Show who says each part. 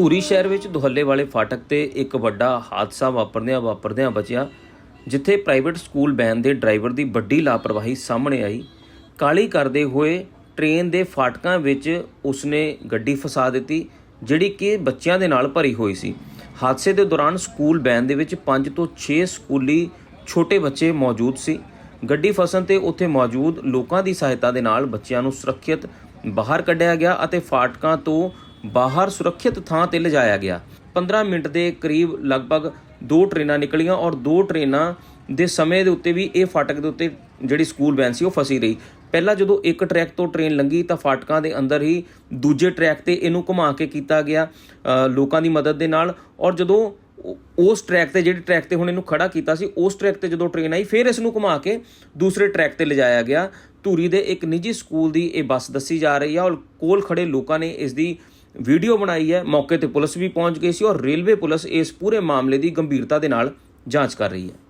Speaker 1: ਧੂਰੀ ਸ਼ਹਿਰ ਵਿੱਚ ਦੁਹੱਲੇ ਵਾਲੇ ਫਾਟਕ ਤੇ ਇੱਕ ਵੱਡਾ ਹਾਦਸਾ ਵਾਪਰਦਿਆਂ ਵਾਪਰਦਿਆਂ ਬਚਿਆ, ਜਿੱਥੇ ਪ੍ਰਾਈਵੇਟ ਸਕੂਲ ਵੈਨ ਦੇ ਡਰਾਈਵਰ ਦੀ ਵੱਡੀ ਲਾਪਰਵਾਹੀ ਸਾਹਮਣੇ ਆਈ। ਕਾਲੀ ਕਰਦੇ ਹੋਏ ਟ੍ਰੇਨ ਦੇ ਫਾਟਕਾਂ ਵਿੱਚ ਉਸਨੇ ਗੱਡੀ ਫਸਾ ਦਿੱਤੀ, ਜਿਹੜੀ ਕਿ ਬੱਚਿਆਂ ਦੇ ਨਾਲ ਭਰੀ ਹੋਈ ਸੀ। ਹਾਦਸੇ ਦੇ ਦੌਰਾਨ ਸਕੂਲ ਵੈਨ ਦੇ ਵਿੱਚ 5 ਤੋਂ 6 ਸਕੂਲੀ ਛੋਟੇ ਬੱਚੇ ਮੌਜੂਦ ਸੀ। ਗੱਡੀ ਫਸਣ ਤੇ ਉੱਥੇ ਮੌਜੂਦ ਲੋਕਾਂ ਦੀ ਸਹਾਇਤਾ ਦੇ ਨਾਲ ਬੱਚਿਆਂ ਨੂੰ ਸੁਰੱਖਿਅਤ ਬਾਹਰ ਕੱਢਿਆ ਗਿਆ ਅਤੇ ਫਾਟਕਾਂ ਤੋਂ ਬਾਹਰ ਸੁਰੱਖਿਅਤ ਥਾਂ ਤੇ ਲਿਜਾਇਆ ਗਿਆ। 15 ਮਿੰਟ ਦੇ ਕਰੀਬ ਲਗਭਗ ਦੋ ਟ੍ਰੇਨਾਂ ਨਿਕਲੀਆਂ ਔਰ ਦੋ ਟ੍ਰੇਨਾਂ ਦੇ ਸਮੇਂ ਦੇ ਉੱਤੇ ਵੀ ਇਹ ਫਾਟਕ ਦੇ ਉੱਤੇ ਜਿਹੜੀ ਸਕੂਲ ਵੈਨ ਸੀ ਉਹ ਫਸੀ ਰਹੀ। ਪਹਿਲਾਂ ਜਦੋਂ ਇੱਕ ਟਰੈਕ ਤੋਂ ਟ੍ਰੇਨ ਲੰਘੀ ਤਾਂ ਫਾਟਕਾਂ ਦੇ ਅੰਦਰ ਹੀ ਦੂਜੇ ਟਰੈਕ ਤੇ ਇਹਨੂੰ ਘੁਮਾ ਕੇ ਕੀਤਾ ਗਿਆ ਲੋਕਾਂ ਦੀ ਮਦਦ ਦੇ ਨਾਲ ਔਰ ਜਦੋਂ ਉਸ ਟਰੈਕ ਤੇ ਜਿਹੜੇ ਟਰੈਕ ਤੇ ਹੁਣ ਇਹਨੂੰ ਖੜਾ ਕੀਤਾ ਸੀ, ਉਸ ਟਰੈਕ ਤੇ ਜਦੋਂ ਟ੍ਰੇਨ ਆਈ ਫਿਰ ਇਸ ਨੂੰ ਘੁਮਾ ਕੇ ਦੂਸਰੇ ਟਰੈਕ ਤੇ ਲਿਜਾਇਆ ਗਿਆ। ਧੂਰੀ ਦੇ ਇੱਕ ਨਿੱਜੀ ਸਕੂਲ ਦੀ ਇਹ ਬੱਸ ਦੱਸੀ ਜਾ ਰਹੀ ਹੈ ਔਰ ਕੋਲ ਖੜੇ ਲੋਕਾਂ ਨੇ ਇਸ ਦੀ ਵੀਡੀਓ ਬਣਾਈ ਹੈ, ਮੌਕੇ ਤੇ ਪੁਲਿਸ ਵੀ ਪਹੁੰਚ ਗਈ ਸੀ ਔਰ ਰੇਲਵੇ ਪੁਲਿਸ ਇਸ ਪੂਰੇ ਮਾਮਲੇ ਦੀ ਗੰਭੀਰਤਾ ਦੇ ਨਾਲ ਜਾਂਚ ਕਰ ਰਹੀ ਹੈ।